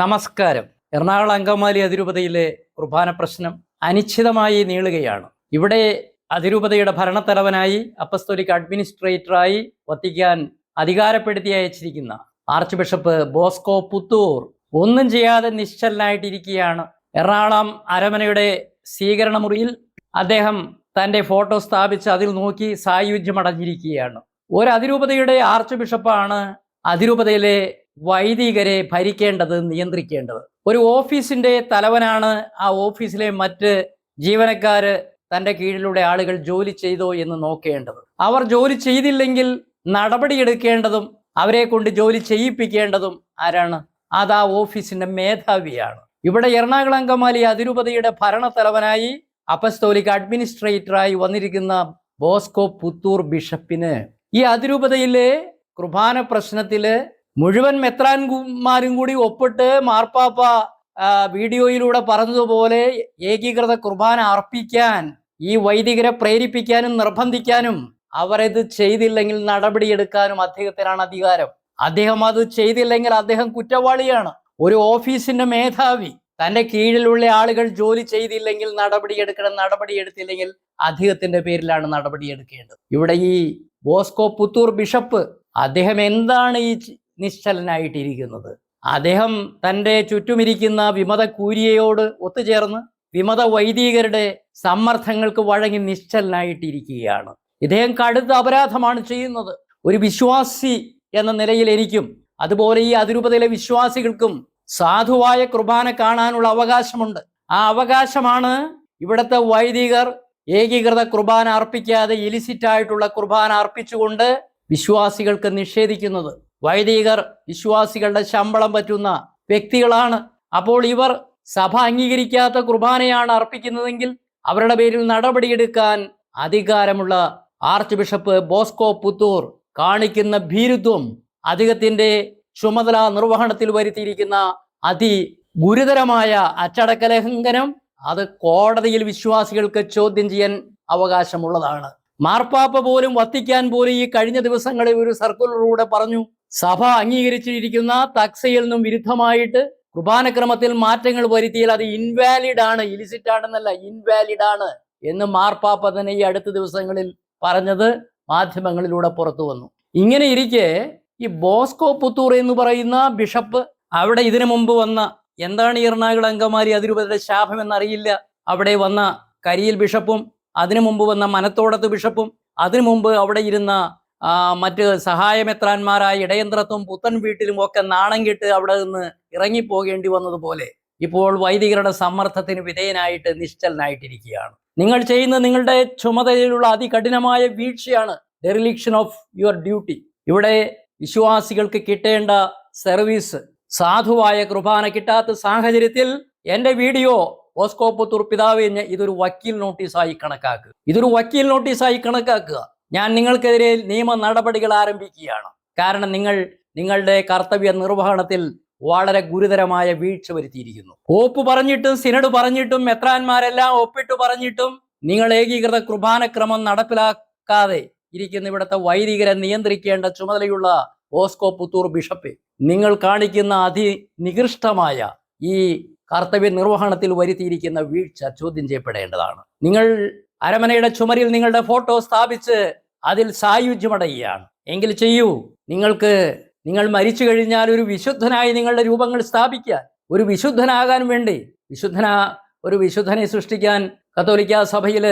നമസ്കാരം. എറണാകുളം അങ്കമാലി അതിരൂപതയിലെ കുർബാന പ്രശ്നം അനിശ്ചിതമായി നീളുകയാണ്. ഇവിടെ അതിരൂപതയുടെ ഭരണത്തലവനായി അപ്പസ്തോലിക് അഡ്മിനിസ്ട്രേറ്ററായി വത്തിക്കാൻ അധികാരപ്പെടുത്തി അയച്ചിരിക്കുന്ന ആർച്ച് ബിഷപ്പ് ബോസ്കോ പുത്തൂർ ഒന്നും ചെയ്യാതെ നിശ്ചലനായിട്ടിരിക്കുകയാണ്. എറണാകുളം അരമനയുടെ സ്വീകരണ മുറിയിൽ അദ്ദേഹം തന്റെ ഫോട്ടോ സ്ഥാപിച്ച് അതിൽ നോക്കി സായുജ്യമടഞ്ഞിരിക്കുകയാണ്. ഒരു അതിരൂപതയുടെ ആർച്ച് ബിഷപ്പാണ് അതിരൂപതയിലെ വൈദികരെ ഭരിക്കേണ്ടത് നിയന്ത്രിക്കേണ്ടത്. ഒരു ഓഫീസിന്റെ തലവനാണ് ആ ഓഫീസിലെ മറ്റ് ജീവനക്കാര് തന്റെ കീഴിലൂടെ ആളുകൾ ജോലി ചെയ്തോ എന്ന് നോക്കേണ്ടത്. അവർ ജോലി ചെയ്തില്ലെങ്കിൽ നടപടിയെടുക്കേണ്ടതും അവരെ കൊണ്ട് ജോലി ചെയ്യിപ്പിക്കേണ്ടതും ആരാണ്? അത് ആ ഓഫീസിന്റെ മേധാവിയാണ്. ഇവിടെ എറണാകുളം അങ്കമാലി അതിരൂപതയുടെ ഭരണത്തലവനായി അപ്പസ്തോലിക് അഡ്മിനിസ്ട്രേറ്ററായി വന്നിരിക്കുന്ന ബോസ്കോ പുത്തൂർ ബിഷപ്പിന് ഈ അതിരൂപതയിലെ കുർബാന പ്രശ്നത്തിൽ മുഴുവൻ മെത്രാൻമാരും കൂടി ഒപ്പിട്ട് മാർപ്പാപ്പ വീഡിയോയിലൂടെ പറഞ്ഞതുപോലെ ഏകീകൃത കുർബാന അർപ്പിക്കാൻ ഈ വൈദികരെ പ്രേരിപ്പിക്കാനും നിർബന്ധിക്കാനും അവരത് ചെയ്തില്ലെങ്കിൽ നടപടിയെടുക്കാനും അദ്ദേഹത്തിനാണ് അധികാരം. അദ്ദേഹം അത് ചെയ്തില്ലെങ്കിൽ അദ്ദേഹം കുറ്റവാളിയാണ്. ഒരു ഓഫീസിന്റെ മേധാവി തന്റെ കീഴിലുള്ള ആളുകൾ ജോലി ചെയ്തില്ലെങ്കിൽ നടപടിയെടുക്കണം നടപടിയെടുത്തില്ലെങ്കിൽ അദ്ദേഹത്തിന്റെ പേരിലാണ് നടപടിയെടുക്കേണ്ടത്. ഇവിടെ ഈ ബോസ്കോ പുത്തൂർ ബിഷപ്പ് അദ്ദേഹം എന്താണ് ഈ നിശ്ചലനായിട്ടിരിക്കുന്നത്. അദ്ദേഹം തന്റെ ചുറ്റുമിരിക്കുന്ന വിമത കൂരിയയോട് ഒത്തുചേർന്ന് വിമത വൈദികരുടെ സമ്മർദ്ദങ്ങൾക്ക് വഴങ്ങി നിശ്ചലനായിട്ടിരിക്കുകയാണ്. ഇദ്ദേഹം കടുത്ത അപരാധമാണ് ചെയ്യുന്നത്. ഒരു വിശ്വാസി എന്ന നിലയിൽ എനിക്കും അതുപോലെ ഈ അതിരൂപതയിലെ വിശ്വാസികൾക്കും സാധുവായ കുർബാന കാണാനുള്ള അവകാശമുണ്ട്. ആ അവകാശമാണ് ഇവിടുത്തെ വൈദികർ ഏകീകൃത കുർബാന അർപ്പിക്കാതെ ഇലിസിറ്റായിട്ടുള്ള കുർബാന അർപ്പിച്ചുകൊണ്ട് വിശ്വാസികൾക്ക് നിഷേധിക്കുന്നത്. വൈദികർ വിശ്വാസികളുടെ ശമ്പളം പറ്റുന്ന വ്യക്തികളാണ്. അപ്പോൾ ഇവർ സഭ അംഗീകരിക്കാത്ത കുർബാനയാണ് അർപ്പിക്കുന്നതെങ്കിൽ അവരുടെ പേരിൽ നടപടിയെടുക്കാൻ അധികാരമുള്ള ആർച്ച് ബിഷപ്പ് ബോസ്കോ പുത്തൂർ കാണിക്കുന്ന ഭീരുത്വം അദ്ദേഹത്തിന്റെ ചുമതല നിർവഹണത്തിൽ വരുത്തിയിരിക്കുന്ന അതി ഗുരുതരമായ അച്ചടക്ക ലംഘനം അത് കോടതിയിൽ വിശ്വാസികൾക്ക് ചോദ്യം ചെയ്യാൻ അവകാശമുള്ളതാണ്. മാർപ്പാപ്പ പോലും വത്തിക്കാൻ പോലും ഈ കഴിഞ്ഞ ദിവസങ്ങളിൽ ഒരു സർക്കുലറിലൂടെ പറഞ്ഞു സഭ അംഗീകരിച്ചിരിക്കുന്ന തക്സയിൽ നിന്നും വിരുദ്ധമായിട്ട് കുർബാനക്രമത്തിൽ മാറ്റങ്ങൾ വരുത്തിയാൽ അത് ഇൻവാലിഡ് ആണ് ഇലിസിറ്റ് ആണെന്നല്ല ഇൻവാലിഡ് ആണ് എന്ന് മാർപ്പാപ്പ തന്നെ ഈ അടുത്ത ദിവസങ്ങളിൽ പറഞ്ഞത് മാധ്യമങ്ങളിലൂടെ പുറത്തു വന്നു. ഇങ്ങനെ ഇരിക്കെ ഈ ബോസ്കോ പുത്തൂർ എന്ന് പറയുന്ന ബിഷപ്പ് അവിടെ ഇതിനു മുമ്പ് വന്ന എന്താണ് ഈ എറണാകുളം അങ്കമാരി അതിരൂപതയുടെ ശാപം എന്നറിയില്ല. അവിടെ വന്ന കരിയിൽ ബിഷപ്പും അതിനു മുമ്പ് വന്ന മനത്തോടത്ത് ബിഷപ്പും അതിനു മുമ്പ് അവിടെ ഇരുന്ന മറ്റ് സഹായമെത്രാന്മാരായ ഇടയന്ത്രത്തും പുത്തൻ വീട്ടിലും ഒക്കെ നാണം കെട്ട് അവിടെ നിന്ന് ഇറങ്ങിപ്പോകേണ്ടി വന്നതുപോലെ ഇപ്പോൾ വൈദികരുടെ സമ്മർദ്ദത്തിന് വിധേയനായിട്ട് നിശ്ചലനായിട്ടിരിക്കുകയാണ്. നിങ്ങൾ ചെയ്യുന്ന നിങ്ങളുടെ ചുമതലയിലുള്ള അതികഠിനമായ വീഴ്ചയാണ് ഡെറിലിക്ഷൻ ഓഫ് യുവർ ഡ്യൂട്ടി ഇവിടെ വിശ്വാസികൾക്ക് കിട്ടേണ്ട സർവീസ് സാധുവായ കുർബാന കിട്ടാത്ത സാഹചര്യത്തിൽ എന്റെ വീഡിയോ ഓസ്കോപ്പ് തുർപ്പിതാവ് പിതാവെ ഇതൊരു വക്കീൽ നോട്ടീസായി കണക്കാക്കുക. ഇതൊരു വക്കീൽ നോട്ടീസായി കണക്കാക്കുക. ഞാൻ നിങ്ങൾക്കെതിരെ നിയമ നടപടികൾ ആരംഭിക്കുകയാണ്. കാരണം നിങ്ങൾ നിങ്ങളുടെ കർത്തവ്യ നിർവഹണത്തിൽ വളരെ ഗുരുതരമായ വീഴ്ച വരുത്തിയിരിക്കുന്നു. ഓപ്പ് പറഞ്ഞിട്ടും സിനഡ് പറഞ്ഞിട്ടും മെത്രാന്മാരെല്ലാം ഒപ്പിട്ട് പറഞ്ഞിട്ടും നിങ്ങൾ ഏകീകൃത കുർബാനക്രമം നടപ്പിലാക്കാതെ ഇരിക്കുന്ന ഇവിടുത്തെ വൈദികരെ നിയന്ത്രിക്കേണ്ട ചുമതലയുള്ള ഓസ്കോ പുത്തൂർ ബിഷപ്പ് നിങ്ങൾ കാണിക്കുന്ന അതിനികൃഷ്ടമായ ഈ കർത്തവ്യ നിർവഹണത്തിൽ വരുത്തിയിരിക്കുന്ന വീഴ്ച ചോദ്യം ചെയ്യപ്പെടേണ്ടതാണ്. നിങ്ങൾ അരമനയുടെ ചുമരിൽ നിങ്ങളുടെ ഫോട്ടോ സ്ഥാപിച്ച് അതിൽ സായുജ്യമടയുകയാണ്. എങ്കിൽ ചെയ്യൂ. നിങ്ങൾക്ക് നിങ്ങൾ മരിച്ചു കഴിഞ്ഞാൽ ഒരു വിശുദ്ധനായി നിങ്ങളുടെ രൂപങ്ങൾ സ്ഥാപിക്കുക ഒരു വിശുദ്ധനാകാൻ വേണ്ടി. വിശുദ്ധന ഒരു വിശുദ്ധനെ സൃഷ്ടിക്കാൻ കത്തോലിക്ക സഭയിൽ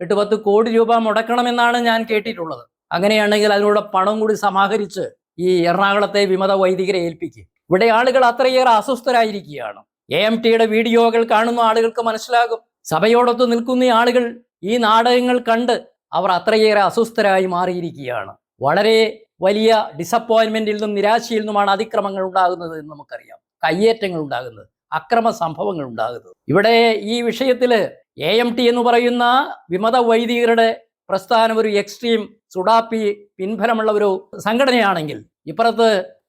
എട്ട് പത്ത് കോടി രൂപ മുടക്കണമെന്നാണ് ഞാൻ കേട്ടിട്ടുള്ളത്. അങ്ങനെയാണെങ്കിൽ അതിനുള്ള പണം കൂടി സമാഹരിച്ച് ഈ എറണാകുളത്തെ വിമത വൈദികരെ ഏൽപ്പിക്കും. ഇവിടെ ആളുകൾ അത്രയേറെ അസ്വസ്ഥരായിരിക്കുകയാണ്. എ എം ടിയുടെ വീഡിയോകൾ കാണുന്ന ആളുകൾക്ക് മനസ്സിലാകും. സഭയോടൊത്ത് നിൽക്കുന്ന ആളുകൾ ഈ നാടകങ്ങൾ കണ്ട് അവർ അത്രയേറെ അസ്വസ്ഥരായി മാറിയിരിക്കുകയാണ്. വളരെ വലിയ ഡിസപ്പോയിൻമെന്റിൽ നിന്നും നിരാശയിൽ നിന്നുമാണ് അതിക്രമങ്ങൾ ഉണ്ടാകുന്നത് എന്ന് നമുക്കറിയാം. കയ്യേറ്റങ്ങൾ ഉണ്ടാകുന്നത് അക്രമ സംഭവങ്ങൾ ഉണ്ടാകുന്നത്. ഇവിടെ ഈ വിഷയത്തിൽ എ എം ടി എന്ന് പറയുന്ന വിമത വൈദികരുടെ പ്രസ്ഥാനം ഒരു എക്സ്ട്രീം സുഡാപ്പി പിൻഫലമുള്ള ഒരു സംഘടനയാണെങ്കിൽ ഇപ്പുറത്ത്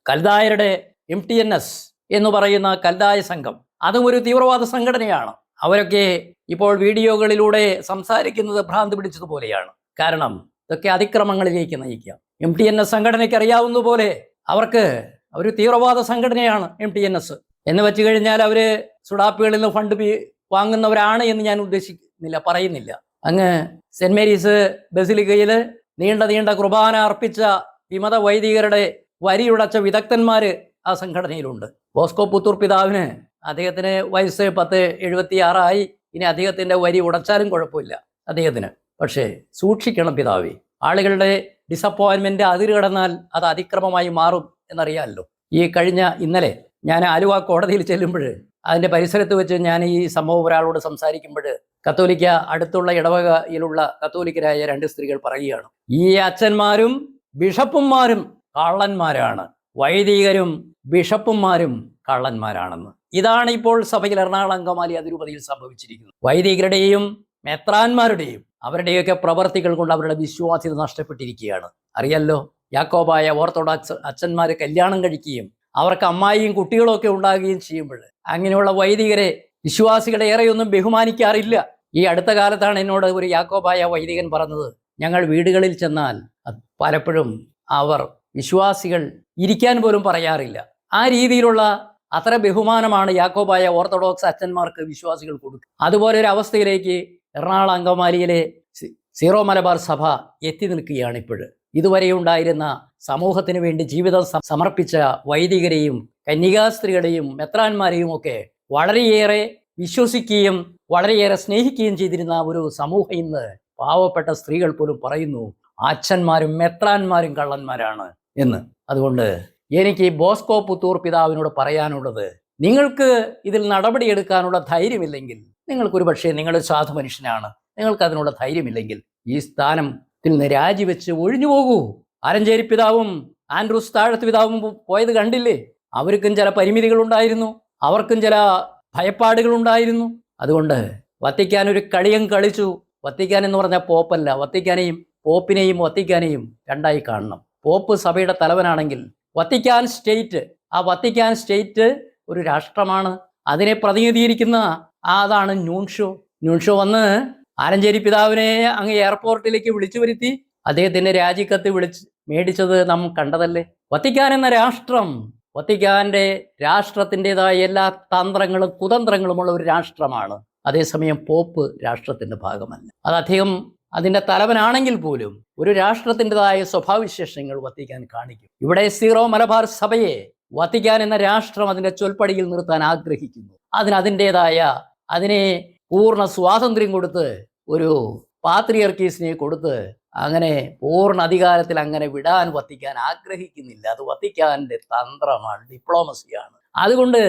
കൽദായരുടെ എം ടി എൻ എസ് എന്ന് പറയുന്ന കൽദായ സംഘം അതും ഒരു തീവ്രവാദ സംഘടനയാണ്. അവരൊക്കെ ഇപ്പോൾ വീഡിയോകളിലൂടെ സംസാരിക്കുന്നത് ഭ്രാന്ത് പിടിച്ചതുപോലെയാണ്. കാരണം ഇതൊക്കെ അതിക്രമങ്ങളിലേക്ക് നയിക്കാം. എം ടി എൻ എസ് സംഘടനയ്ക്ക് അറിയാവുന്ന പോലെ അവർക്ക് ഒരു തീവ്രവാദ സംഘടനയാണ് എം ടി എൻ എസ് എന്ന് വെച്ച് കഴിഞ്ഞാൽ അവർ സുഡാപ്പികളിൽ നിന്ന് ഫണ്ട് വാങ്ങുന്നവരാണ് എന്ന് ഞാൻ ഉദ്ദേശിക്കുന്നില്ല പറയുന്നില്ല. അങ്ങ് സെന്റ് മേരീസ് ബസിലിക്കയിൽ നീണ്ട നീണ്ട കുർബാന അർപ്പിച്ച വിമത വൈദികരുടെ വരിയുടച്ച വിദഗ്ധന്മാര് ആ സംഘടനയിലുണ്ട്. ബോസ്കോ പുത്തൂർ പിതാവിന് അദ്ദേഹത്തിന് വയസ്സ് പത്ത് എഴുപത്തി ആറായി ഇനി അദ്ദേഹത്തിന്റെ വരി ഉടച്ചാലും കുഴപ്പമില്ല അദ്ദേഹത്തിന്. പക്ഷേ സൂക്ഷിക്കണം പിതാവേ. ആളുകളുടെ ഡിസപ്പോയിൻമെന്റ് അതിര് കടന്നാൽ അത് അതിക്രമമായി മാറും എന്നറിയാമല്ലോ. ഈ കഴിഞ്ഞ ഇന്നലെ ഞാൻ ആലുവ കോടതിയിൽ ചെല്ലുമ്പോൾ അതിന്റെ പരിസരത്ത് വെച്ച് ഞാൻ ഈ സംഭവം ഒരാളോട് സംസാരിക്കുമ്പോൾ കത്തോലിക്ക അടുത്തുള്ള ഇടവകയിലുള്ള കത്തോലിക്കരായ രണ്ട് സ്ത്രീകൾ പറയുകയാണ്. ഈ അച്ഛന്മാരും ബിഷപ്പുമാരും കള്ളന്മാരാണ്. വൈദികരും ബിഷപ്പുമാരും കള്ളന്മാരാണെന്ന്. ഇതാണ് ഇപ്പോൾ സഭയിൽ എറണാകുളം അങ്കമാലി അതിരൂപതയിൽ സംഭവിച്ചിരിക്കുന്നത്. വൈദികരുടെയും മെത്രാന്മാരുടെയും അവരുടെയൊക്കെ പ്രവർത്തികൾ കൊണ്ട് അവരുടെ വിശ്വാസ്യത നഷ്ടപ്പെട്ടിരിക്കുകയാണ്. അറിയല്ലോ യാക്കോബായ ഓർത്തഡോക്സ് അച്ഛന്മാർ കല്യാണം കഴിക്കുകയും അവർക്ക് അമ്മായിയും കുട്ടികളും ഒക്കെ ഉണ്ടാകുകയും ചെയ്യുമ്പോൾ അങ്ങനെയുള്ള വൈദികരെ വിശ്വാസികളെ ഏറെയൊന്നും ബഹുമാനിക്കാറില്ല. ഈ അടുത്ത കാലത്താണ് എന്നോട് ഒരു യാക്കോബായ വൈദികൻ പറഞ്ഞത് ഞങ്ങൾ വീടുകളിൽ ചെന്നാൽ പലപ്പോഴും അവർ വിശ്വാസികൾ ഇരിക്കാൻ പോലും പറയാറില്ല. ആ രീതിയിലുള്ള അത്ര ബഹുമാനമാണ് യാക്കോബായ ഓർത്തഡോക്സ് അച്ഛന്മാർക്ക് വിശ്വാസികൾ കൊടുക്കുക അതുപോലെ ഒരു അവസ്ഥയിലേക്ക് എറണാകുളം അങ്കമാലിയിലെ സീറോ മലബാർ സഭ എത്തി നിൽക്കുകയാണ് ഇപ്പോൾ ഇതുവരെ ഉണ്ടായിരുന്ന സമൂഹത്തിന് വേണ്ടി ജീവിതം സമർപ്പിച്ച വൈദികരെയും കന്യകാസ്ത്രീകളെയും മെത്രാന്മാരെയും ഒക്കെ വളരെയേറെ വിശ്വസിക്കുകയും വളരെയേറെ സ്നേഹിക്കുകയും ചെയ്തിരുന്ന ഒരു സമൂഹം ഇന്ന് പാവപ്പെട്ട സ്ത്രീകൾ പോലും പറയുന്നു അച്ഛന്മാരും മെത്രാന്മാരും കള്ളന്മാരാണ്. എന്ന്. അതുകൊണ്ട് എനിക്ക് ബോസ്കോ പുത്തൂർ പിതാവിനോട് പറയാനുള്ളത് നിങ്ങൾക്ക് ഇതിൽ നടപടിയെടുക്കാനുള്ള ധൈര്യമില്ലെങ്കിൽ നിങ്ങൾക്കൊരു പക്ഷേ നിങ്ങൾ സാധു മനുഷ്യനാണ് നിങ്ങൾക്ക് അതിനുള്ള ധൈര്യമില്ലെങ്കിൽ ഈ സ്ഥാനത്തിൽ നിന്ന് രാജിവെച്ച് ഒഴിഞ്ഞു പോകൂ. ആരഞ്ചേരി പിതാവും ആൻഡ്രൂസ് താഴത്ത് പിതാവും പോയത് കണ്ടില്ലേ? അവർക്കും ചില പരിമിതികളുണ്ടായിരുന്നു അവർക്കും ചില ഭയപ്പാടുകളുണ്ടായിരുന്നു. അതുകൊണ്ട് വത്തിക്കാൻ ഒരു കളിയും കളിച്ചു. വത്തിക്കാൻ എന്ന് പറഞ്ഞാൽ പോപ്പല്ല വത്തിക്കാനെയും പോപ്പിനെയും വത്തിക്കാനെയും രണ്ടായി കാണണം. പോപ്പ് സഭയുടെ തലവനാണെങ്കിൽ വത്തിക്കാൻ സ്റ്റേറ്റ് ആ വത്തിക്കാൻ സ്റ്റേറ്റ് ഒരു രാഷ്ട്രമാണ്. അതിനെ പ്രതിനിധീകരിക്കുന്ന ആ അതാണ് ന്യൂൺഷോ. ന്യൂൺഷോ വന്ന് ആലഞ്ചേരി പിതാവിനെ അങ്ങ് എയർപോർട്ടിലേക്ക് വിളിച്ചു വരുത്തി. അദ്ദേഹത്തിന്റെ രാജിക്കത്ത് വിളിച്ച് മേടിച്ചത് നാം കണ്ടതല്ലേ? വത്തിക്കാൻ എന്ന രാഷ്ട്രം വത്തിക്കാന്റെ രാഷ്ട്രത്തിന്റെതായ എല്ലാ തന്ത്രങ്ങളും കുതന്ത്രങ്ങളുമുള്ള ഒരു രാഷ്ട്രമാണ്. അതേസമയം പോപ്പ് രാഷ്ട്രത്തിന്റെ ഭാഗമല്ല. അത് അദ്ദേഹം അതിന്റെ തലവനാണെങ്കിൽ പോലും ഒരു രാഷ്ട്രത്തിന്റെതായ സ്വഭാവവിശേഷങ്ങൾ വത്തിക്കാൻ കാണിക്കും. ഇവിടെ സീറോ മലബാർ സഭയെ വത്തിക്കാൻ എന്ന രാഷ്ട്രം അതിന്റെ ചൊൽപ്പടിയിൽ നിർത്താൻ ആഗ്രഹിക്കുന്നു. അതിന് അതിന്റെതായ അതിനെ പൂർണ സ്വാതന്ത്ര്യം കൊടുത്ത് ഒരു പാത്രിയർക്കീസിനെ കൊടുത്ത് അങ്ങനെ പൂർണ അധികാരത്തിൽ അങ്ങനെ വിടാൻ വത്തിക്കാൻ ആഗ്രഹിക്കുന്നില്ല. അത് വത്തിക്കാന്റെ തന്ത്രമാണ് ഡിപ്ലോമസിയാണ് അതുകൊണ്ട്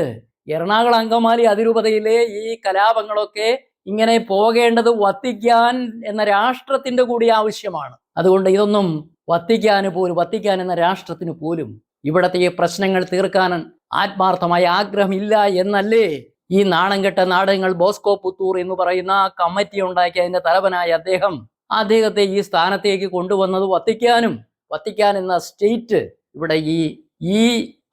എറണാകുളം അങ്കമാലി അതിരൂപതയിലെ ഈ കലാപങ്ങളൊക്കെ ഇങ്ങനെ പോകേണ്ടത് വത്തിക്കാൻ എന്ന രാഷ്ട്രത്തിന്റെ കൂടി ആവശ്യമാണ്. അതുകൊണ്ട് ഇതൊന്നും വത്തിക്കാന് പോലും വത്തിക്കാൻ എന്ന രാഷ്ട്രത്തിന് പോലും ഇവിടത്തെ ഈ പ്രശ്നങ്ങൾ തീർക്കാൻ ആത്മാർത്ഥമായ ആഗ്രഹമില്ല എന്നല്ലേ? ഈ നാണം കെട്ട നാടകങ്ങൾ ബോസ്കോ പുത്തൂർ എന്ന് പറയുന്ന ആ കമ്മിറ്റി ഉണ്ടാക്കിയ അതിന്റെ തലവനായ അദ്ദേഹം അദ്ദേഹത്തെ ഈ സ്ഥാനത്തേക്ക് കൊണ്ടുവന്നത് വത്തിക്കാനും വത്തിക്കാൻ എന്ന സ്റ്റേറ്റ് ഇവിടെ ഈ ഈ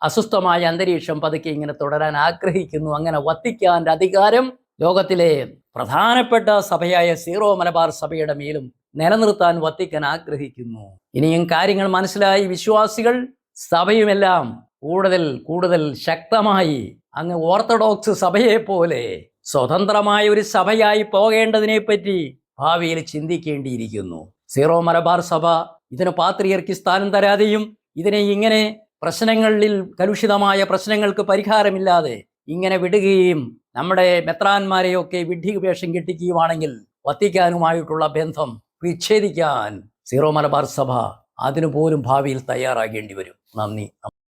അസ്വസ്ഥമായ അന്തരീക്ഷം പതുക്കെ ഇങ്ങനെ തുടരാൻ ആഗ്രഹിക്കുന്നു. അങ്ങനെ വത്തിക്കാന്റെ അധികാരം ലോകത്തിലെ പ്രധാനപ്പെട്ട സഭയായ സീറോ മലബാർ സഭയുടെ മേലും നിലനിർത്താൻ വത്തിക്കാൻ ആഗ്രഹിക്കുന്നു. ഇനിയും കാര്യങ്ങൾ മനസ്സിലായി വിശ്വാസികൾ സഭയുമെല്ലാം കൂടുതൽ കൂടുതൽ ശക്തമായി അങ്ങ് ഓർത്തഡോക്സ് സഭയെ പോലെ സ്വതന്ത്രമായ ഒരു സഭയായി പോകേണ്ടതിനെ പറ്റി ഭാവിയിൽ ചിന്തിക്കേണ്ടിയിരിക്കുന്നു. സീറോ മലബാർ സഭ ഇതിന് പാത്രിയർക്ക് സ്ഥാനം തരാതെയും ഇതിനെ ഇങ്ങനെ പ്രശ്നങ്ങളിൽ കലുഷിതമായ പ്രശ്നങ്ങൾക്ക് പരിഹാരമില്ലാതെ ഇങ്ങനെ വിടുകയും നമ്മുടെ മെത്രാന്മാരെയൊക്കെ വിഡ്ഢി വേഷം കെട്ടിക്കുകയുമാണെങ്കിൽ വത്തിക്കാനുമായിട്ടുള്ള ബന്ധം വിച്ഛേദിക്കാൻ സീറോ മലബാർ സഭ അതിനു പോലും ഭാവിയിൽ തയ്യാറാകേണ്ടി വരും. നന്ദി.